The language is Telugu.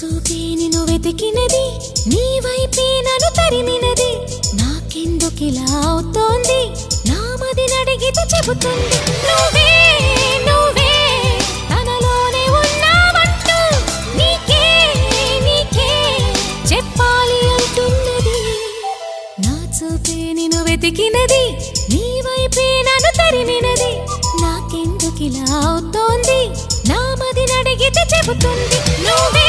చూపే నిన్ను వెతికినది నీ వైపే నన్ను తరిమినది. నాకెందుకిలా అవుతోంది? నా మది నడిగితే చెబుతుంది నువ్వే నువ్వే తనలోనే ఉన్నావంటూ నీకే నీకే చెప్పాలి అంటున్నది. నా చూపే నిన్ను వెతికినది నీ వైపే నన్ను తరిమినది. నాకెందుకిలా అవుతోంది? నా మది నడిగితే చెబుతుంది నువ్వే